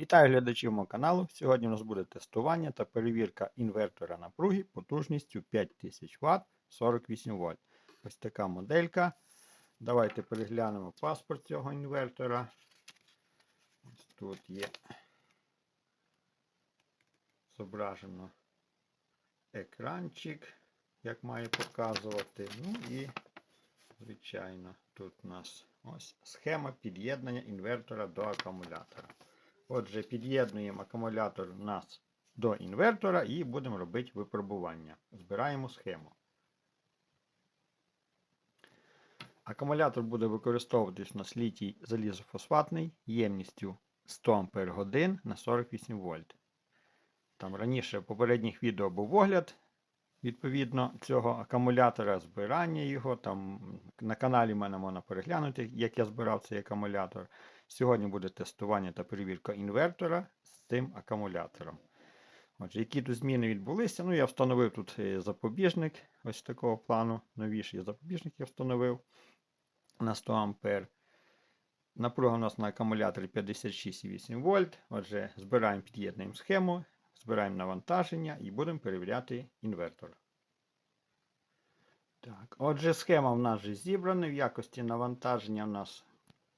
Вітаю глядачів мого каналу. Сьогодні у нас буде тестування та перевірка інвертора напруги потужністю 5000 Вт 48 вольт. Ось така моделька. Давайте переглянемо паспорт цього інвертора. Ось тут є зображено екранчик, як має показувати. Ну і, звичайно, тут у нас ось схема під'єднання інвертора до акумулятора. Отже, під'єднуємо акумулятор у нас до інвертора і будемо робити випробування. Збираємо схему. Акумулятор буде використовуватись на слітій залізофосфатний ємністю 100 Ампер на 48 вольт. Там раніше в попередніх відео був огляд відповідно цього акумулятора, збирання його. Там на каналі в мене можна переглянути, як я збирав цей акумулятор. Сьогодні буде тестування та перевірка інвертора з цим акумулятором. Отже, які тут зміни відбулися? Ну, я встановив тут е, запобіжник ось такого плану. Новіший запобіжник я встановив на 100 А. Напруга у нас на акумуляторі 56,8 вольт. Отже, збираємо, під'єднуємо схему, збираємо навантаження і будемо перевіряти інвертор. Так, Отже, схема в нас вже зібрана. В якості навантаження у нас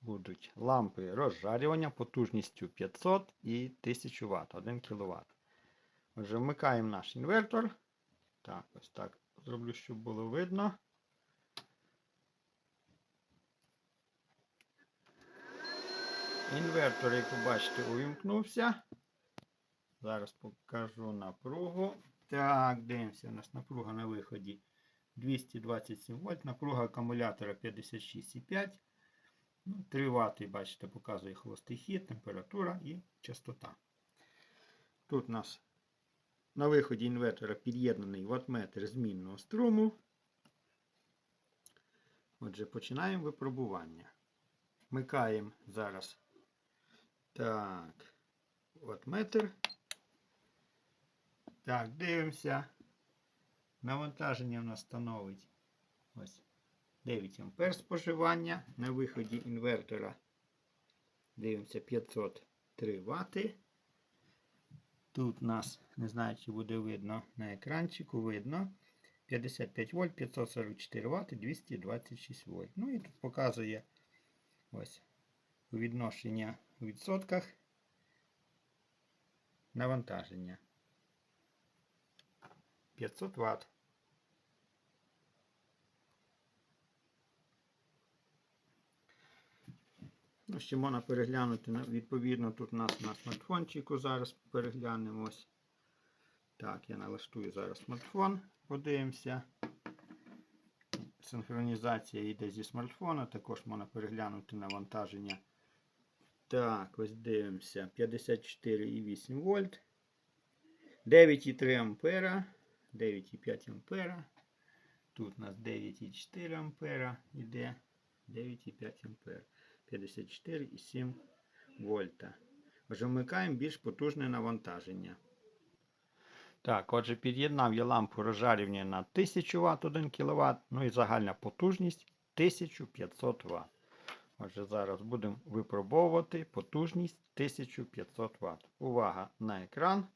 будуть лампи розжарювання потужністю 500 і 1000 Вт, 1 кВт. Отже, вмикаємо наш інвертор. Так, ось так зроблю, щоб було видно. Інвертор, як ви бачите, увімкнувся. Зараз покажу напругу. Так, дивимося, у нас напруга на виході 227 вольт, напруга акумулятора 56,5. Ну, 3 бачите, показує холостий хід, температура і частота. Тут у нас на виході інвертора під'єднаний ваттметр змінного струму. Отже, починаємо випробування. Вмикаємо зараз так, ваттметр. Так, дивимося. Навантаження в нас становить ось 9 А споживання. На виході інвертора дивимося 503 Вт. Тут у нас, не знаю, чи буде видно на екранчику, видно 55 вольт, 544 Вт, 226 вольт. Ну і тут показує ось відношення у відсотках навантаження. 500 Вт. Ну, ще можна переглянути, відповідно, тут у нас на смартфончику зараз переглянемо. ось. Так, я налаштую зараз смартфон, подивимося. Синхронізація йде зі смартфона, також можна переглянути навантаження. Так, ось дивимося. 54,8 вольт. 9,3 ампера. 9,5 ампера. Тут у нас 9,4 ампера йде. 9,5 ампера. 54,7 вольта. Отже, вмикаємо більш потужне навантаження. Так, отже, під'єднав я лампу розжарювання на 1000 Вт 1 кВт, ну і загальна потужність 1500 Вт. Отже, зараз будемо випробовувати потужність 1500 Вт. Увага на екран.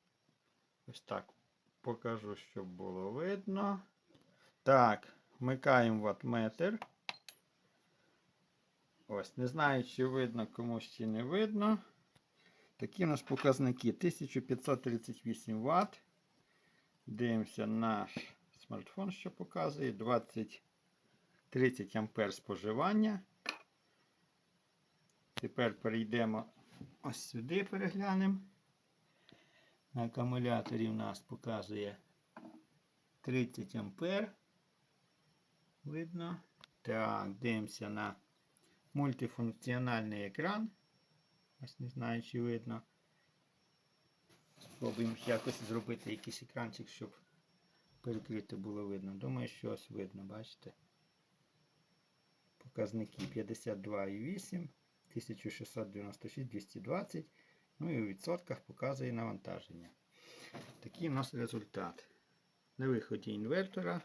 Ось так покажу, щоб було видно. Так, вмикаємо ваттметр. Ось, не знаю, чи видно, комусь чи не видно. Такі у нас показники 1538 Вт. Дивимося наш смартфон, що показує 20 30 ампер споживання. Тепер перейдемо ось сюди, переглянемо. На акумуляторі у нас показує 30 ампер. Видно. Так, дивимося на мультифункціональний екран. Ось не знаю, чи видно. Спробуємо якось зробити якийсь екранчик, щоб перекрити було видно. Думаю, що ось видно, бачите? Показники 52,8, 1696, 220. Ну і у відсотках показує навантаження. Такий у нас результат. На виході інвертора,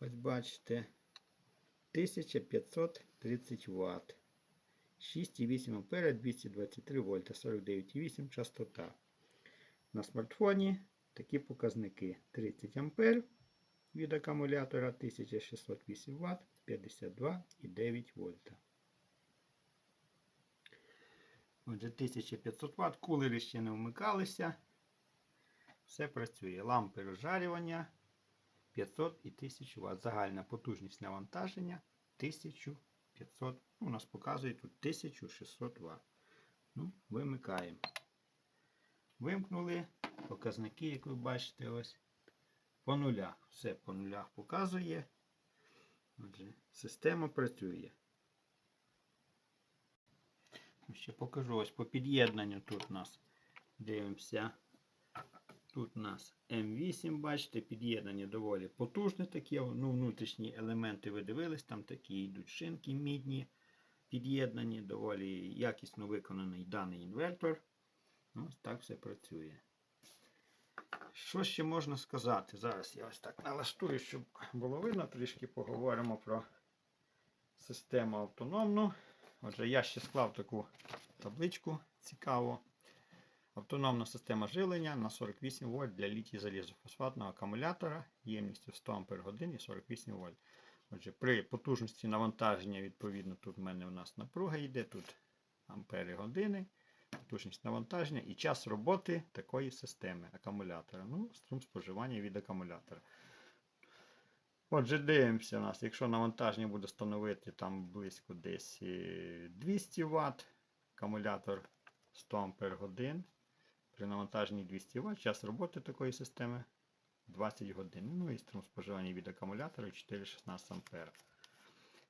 ось бачите, 1530 Вт. 6,8 ампера, 223 вольта, 49,8 частота. На смартфоні такі показники 30 ампер від акумулятора, 1608 Вт, 52,9 вольта. Отже, 1500 Вт, кулери ще не вмикалися. Все працює. Лампи розжарювання 500 і 1000 Вт. Загальна потужність навантаження 1500. Ну, у нас показує тут 1600 Вт. Ну, вимикаємо. Вимкнули. Показники, як ви бачите, ось по нулях. Все по нулях показує. Отже, система працює. Ще покажу ось по під'єднанню тут у нас дивимося. Тут у нас М8, бачите, під'єднання доволі потужне таке. Ну, внутрішні елементи ви дивились, там такі йдуть шинки мідні під'єднані, доволі якісно виконаний даний інвертор. Ось так все працює. Що ще можна сказати? Зараз я ось так налаштую, щоб було видно, трішки поговоримо про систему автономну. Отже, я ще склав таку табличку цікаву. Автономна система живлення на 48 вольт для літій залізофосфатного акумулятора ємністю 100 Ах і 48 вольт. Отже, при потужності навантаження, відповідно, тут в мене у нас напруга йде, тут ампери години, потужність навантаження і час роботи такої системи акумулятора. Ну, струм споживання від акумулятора. Отже, дивимося у нас, якщо навантаження буде становити там близько десь е, 200 Вт, акумулятор 100 Ампер годин. При навантаженні 200 Вт, час роботи такої системи 20 годин. Ну і струм споживання від акумулятора 4,16 Ампер.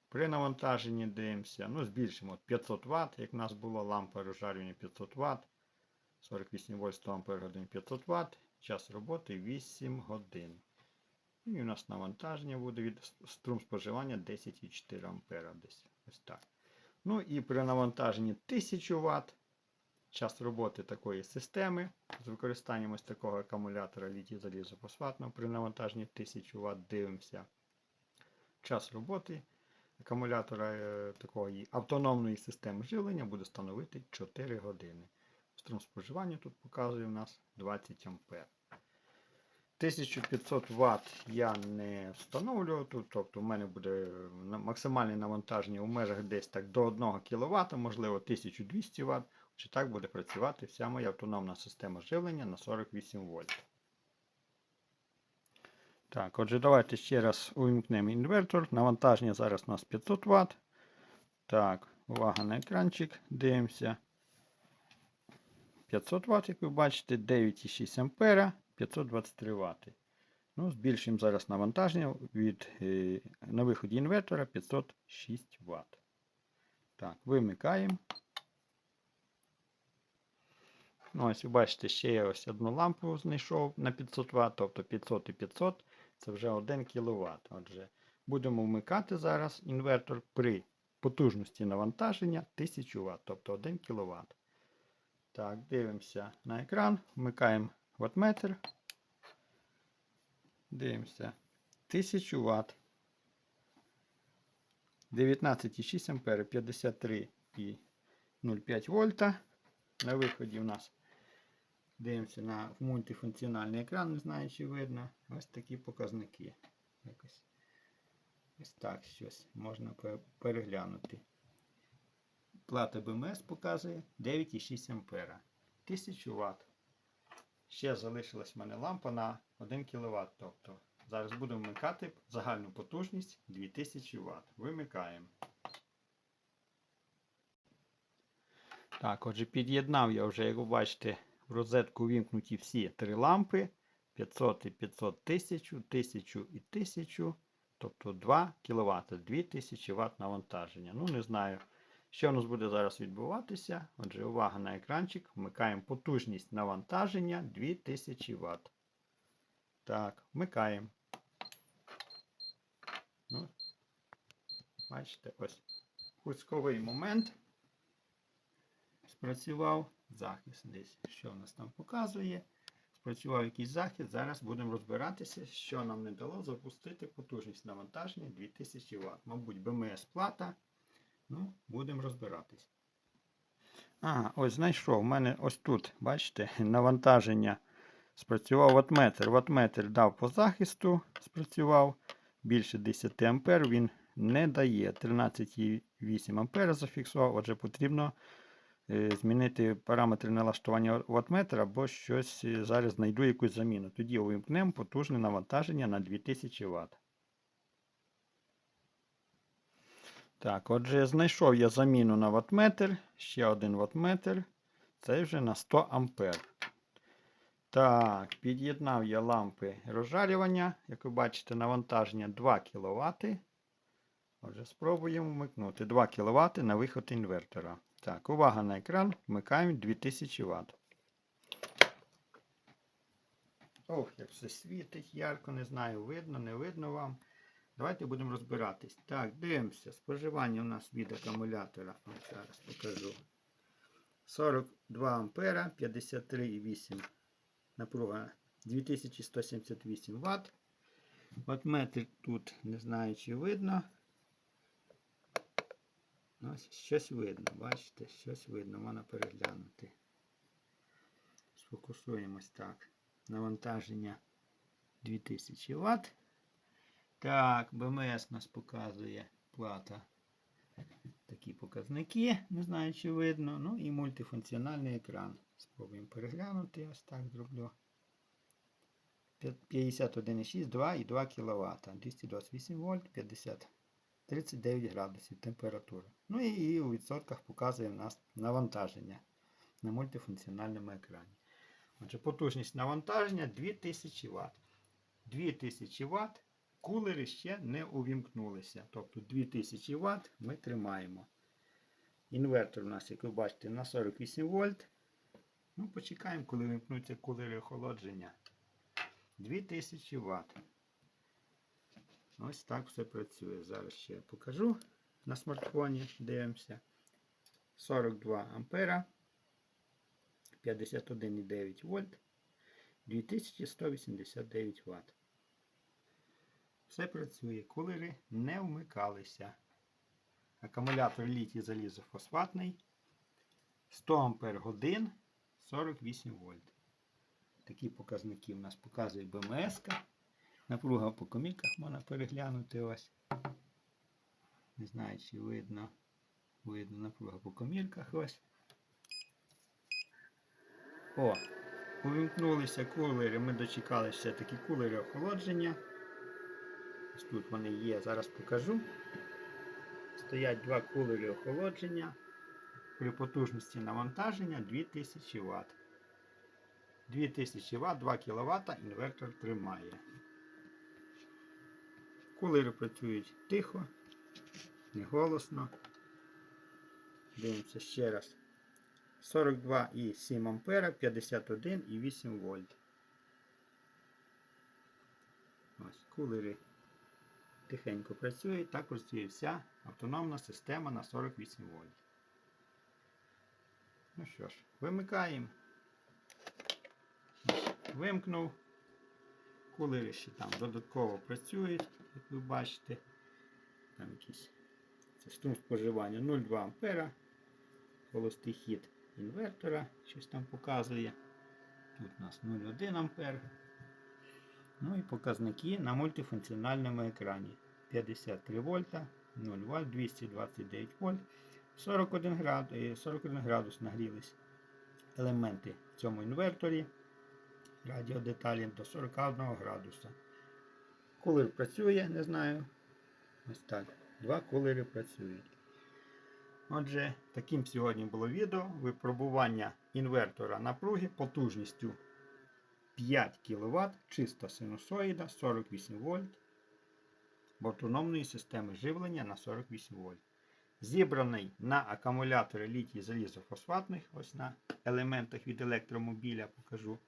При навантаженні дивимося, ну збільшимо 500 Вт, як в нас було лампа розжарювання 500 Вт, 48 вольт 100 Ампер годин 500 Вт, час роботи 8 годин. І у нас навантаження буде від струм споживання 10,4 Ампера десь. Ось так. Ну і при навантаженні 1000 Вт час роботи такої системи з використанням ось такого акумулятора літій залізофосфатного при навантаженні 1000 Вт дивимося. Час роботи акумулятора е, такої автономної системи живлення буде становити 4 години. Струм споживання тут показує у нас 20 Ампер. 1500 Вт я не встановлював тут, тобто в мене буде максимальне навантаження у межах десь так до 1 кВт, можливо 1200 Вт. Чи так буде працювати вся моя автономна система живлення на 48 вольт. Так, отже, давайте ще раз увімкнемо інвертор. Навантаження зараз у нас 500 Вт. Так, увага на екранчик. Дивимося. 500 Вт, як ви бачите, 9,6 ампера, 523 Вт. Ну, збільшуємо зараз навантаження від, е, на виході інвертора 506 Вт. Так, вимикаємо. Ну, ось ви бачите, ще я ось одну лампу знайшов на 500 Вт, тобто 500 і 500 це вже 1 кВт. Отже, будемо вмикати зараз інвертор при потужності навантаження 1000 Вт, тобто 1 кВт. Так, дивимося на екран, вмикаємо ваттметр. Дивимося. 1000 Вт. 19,6 ампери, 53,05 вольта. На виході у нас дивимося на мультифункціональний екран, не знаю, чи видно. Ось такі показники. Якось ось так щось можна переглянути. Плата БМС показує 9,6 ампера. 1000 Вт. Ще залишилась в мене лампа на 1 кВт. Тобто зараз будемо вмикати загальну потужність 2000 Вт. Вимикаємо. Так, отже, під'єднав я вже, як ви бачите, в розетку вімкнуті всі три лампи. 500 і 500 1000, 1000 і 1000. Тобто 2 кВт, 2000 Вт навантаження. Ну, не знаю, що у нас буде зараз відбуватися. Отже, увага на екранчик. Вмикаємо потужність навантаження 2000 Вт. Так, вмикаємо. Ну, бачите, ось пусковий момент. Спрацював захист десь. Що в нас там показує? Спрацював якийсь захист. Зараз будемо розбиратися, що нам не дало запустити потужність навантаження 2000 Вт. Мабуть, БМС плата. Ну, будемо розбиратись. А, ось знайшов. У мене ось тут, бачите, навантаження. Спрацював ватметр. Ватметр дав по захисту, спрацював. Більше 10 ампер він не дає. 13,8 ампера зафіксував. Отже, потрібно змінити параметри налаштування ватметра, або щось е, зараз знайду якусь заміну. Тоді увімкнемо потужне навантаження на 2000 Вт. Так, отже, знайшов я заміну на ватметр. Ще один ватметр. Це вже на 100 ампер. Так, під'єднав я лампи розжарювання. Як ви бачите, навантаження 2 кВт. Отже, спробуємо вмикнути 2 кВт на виход інвертора. Так, увага на екран. Вмикаємо 2000 Вт. Ох, як все світить, ярко, не знаю, видно, не видно вам. Давайте будемо розбиратись. Так, дивимося. Споживання у нас від акумулятора. Вам зараз покажу. 42 ампера, 53,8 напруга 2178 Вт. Ватметр тут не знаю, чи видно. Ось щось видно, бачите, щось видно, можна переглянути. Сфокусуємось так. Навантаження 2000 Вт. Так, БМС нас показує плата. Такі показники, не знаю, чи видно. Ну і мультифункціональний екран. Спробуємо переглянути. Ось так зроблю. 51,6, 2 і 2 кВт. 228 вольт, 50, 39 градусів температура. Ну і, у відсотках показує в нас навантаження на мультифункціональному екрані. Отже, потужність навантаження 2000 Вт. 2000 Вт кулери ще не увімкнулися. Тобто 2000 Вт ми тримаємо. Інвертор у нас, як ви бачите, на 48 вольт. Ну, почекаємо, коли вимкнуться кулери охолодження. 2000 Вт. Ось так все працює. Зараз ще покажу на смартфоні. Дивимося. 42 ампера. 51,9 вольт. 2189 Вт. Все працює. Кулери не вмикалися. Акумулятор літій залізофосфатний. 100 Ампер годин 48 вольт. Такі показники в нас показує БМС. -ка. Напруга по коміках можна переглянути ось. Не знаю, чи видно. Видно напруга по комірках ось. О, увімкнулися кулери. Ми дочекалися все-таки кулери охолодження. Ось тут вони є, зараз покажу. Стоять два кулери охолодження. При потужності навантаження 2000 Вт. 2000 Вт, 2 кВт інвертор тримає. Кулери працюють тихо, не голосно. Дивимося ще раз. 42,7 А, 51,8 вольт. Ось кулери тихенько працюють, так працює вся автономна система на 48 вольт. Ну що ж, вимикаємо. Вимкнув. Кулери ще там додатково працюють, як ви бачите. Там якийсь струм споживання 0,2 А. Холостий хід інвертора, щось там показує. Тут у нас 0,1 А. Ну і показники на мультифункціональному екрані. 53 вольта, 0 вольт, 229 вольт, 41 градус, 41 градус нагрілись елементи в цьому інверторі. Радіодеталі до 41 градуса. Кулер працює, не знаю. Ось так. Два кулери працюють. Отже, таким сьогодні було відео випробування інвертора напруги потужністю 5 кВт, чиста синусоїда 48 вольт автономної системи живлення на 48 вольт. Зібраний на акумуляторі літій залізофосфатних, ось на елементах від електромобіля покажу.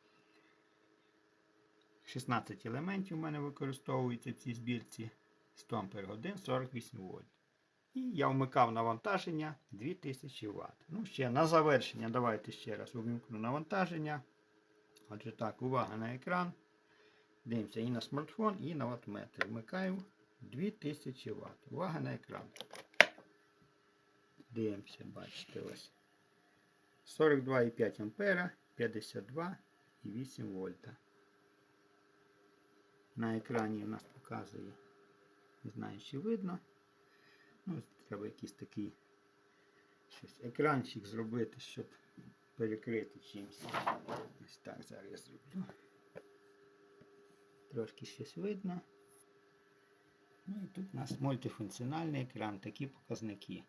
16 елементів у мене використовується в цій збірці 100 Ах 48 вольт. І я вмикав навантаження 2000 Вт. Ну, ще на завершення, давайте ще раз увімкну навантаження. Отже так, увага на екран. Дивимося і на смартфон, і на ватметр. Вмикаю 2000 Вт. Увага на екран. Дивимося, бачите ось. 42,5 ампера, 52,8 вольта. На екрані у нас показує, не знаю, чи видно. Ну, треба якийсь такий щось, екранчик зробити, щоб перекрити чимось. Ось так зараз я зроблю. Трошки щось видно. Ну і тут у нас мультифункціональний екран, такі показники.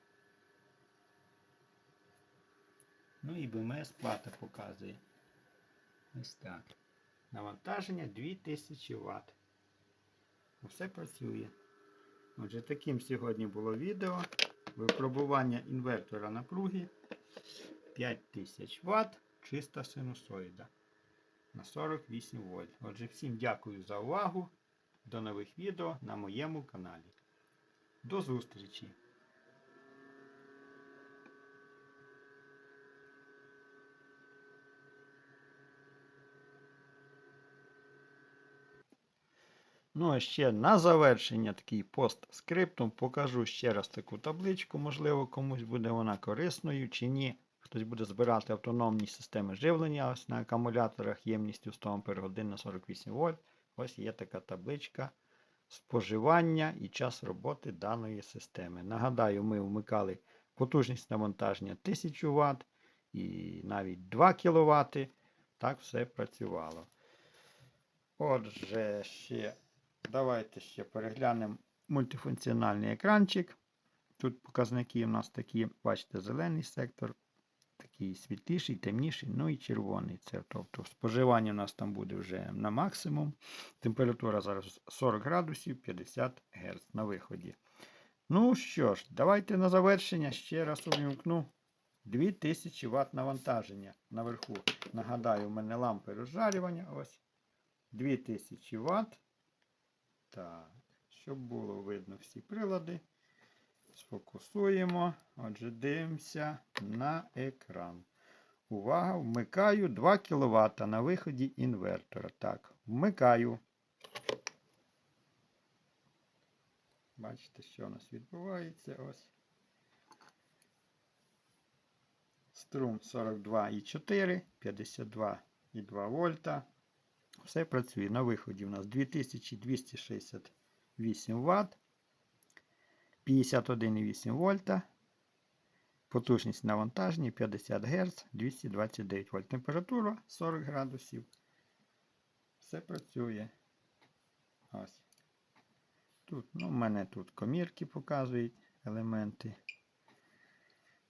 Ну і БМС плата показує. Ось так. Навантаження 2000 Вт. Все працює. Отже, таким сьогодні було відео. Випробування інвертора напруги 5000 Вт, чиста синусоїда на 48 вольт. Отже, всім дякую за увагу. До нових відео на моєму каналі. До зустрічі! Ну, а ще на завершення такий постскриптум покажу ще раз таку табличку. Можливо, комусь буде вона корисною чи ні. Хтось буде збирати автономні системи живлення ось на акумуляторах ємністю 100 Ах на 48 вольт. Ось є така табличка споживання і час роботи даної системи. Нагадаю, ми вмикали потужність навантаження 1000 Вт і навіть 2 кВт. Так все працювало. Отже, ще давайте ще переглянемо мультифункціональний екранчик. Тут показники у нас такі, бачите, зелений сектор, такий світліший, темніший, ну і червоний. Це, тобто споживання у нас там буде вже на максимум. Температура зараз 40 градусів 50 Гц на виході. Ну що ж, давайте на завершення ще раз увімкну 2000 Вт навантаження наверху. Нагадаю, у мене лампи розжарювання. Ось 2000 Вт. Так, щоб було видно всі прилади. Сфокусуємо. Отже, дивимося на екран. Увага! Вмикаю 2 кВт на виході інвертора. Так, вмикаю. Бачите, що у нас відбувається. Ось. Струм 42,4, 52,2 вольта. Все працює. На виході у нас 2268 Вт. 51,8 вольта. Потужність навантаження 50 Гц, 229 вольт. Температура 40 градусів. Все працює. Ось. Тут, ну, в мене тут комірки показують елементи.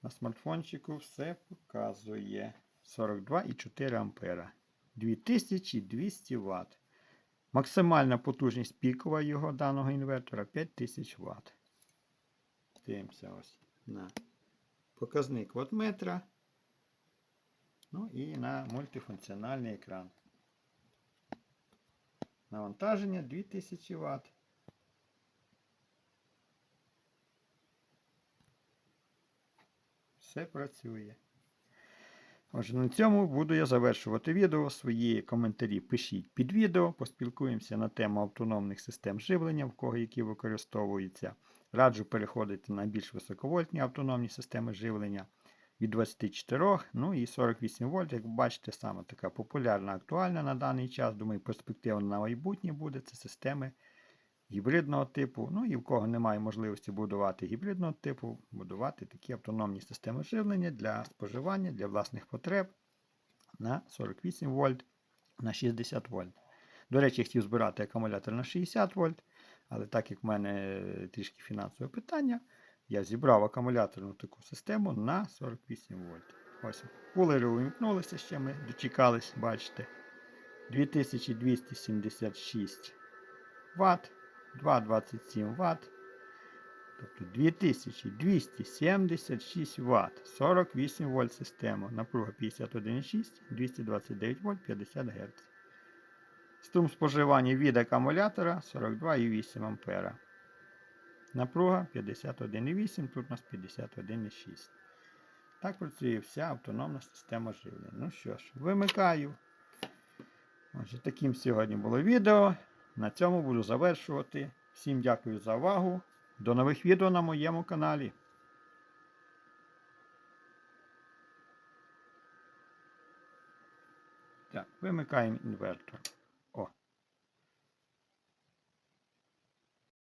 На смартфончику все показує 42,4 ампера. 2200 Вт. Максимальна потужність пікова його даного інвертора 5000 Вт. Дивимося ось на показник ваттметра. Ну і на мультифункціональний екран. Навантаження 2000 Вт. Все працює. Отже, на цьому буду я завершувати відео. Свої коментарі пишіть під відео, поспілкуємося на тему автономних систем живлення, в кого які використовуються. Раджу переходити на більш високовольтні автономні системи живлення від 24 ну і 48 вольт. Як бачите, саме така популярна, актуальна на даний час. Думаю, перспективно на майбутнє буде. Це системи гібридного типу. Ну і в кого немає можливості будувати гібридного типу, будувати такі автономні системи живлення для споживання, для власних потреб на 48 вольт, на 60 вольт. До речі, я хотів збирати акумулятор на 60 вольт, але так як в мене трішки фінансове питання, я зібрав акумуляторну таку систему на 48 вольт. Ось кулери увімкнулися ще ми дочекались, бачите. 2276 Вт. 2,27 Вт. Тобто 2276 Вт. 48 вольт система. Напруга 51,6, 229 вольт 50 Гц. Струм споживання від акумулятора 42,8 А. Напруга 51,8, тут у нас 51,6. Так працює вся автономна система живлення. Ну що ж, вимикаю. Отже, таким сьогодні було відео. На цьому буду завершувати. Всім дякую за увагу. До нових відео на моєму каналі. Так, вимикаємо інвертор.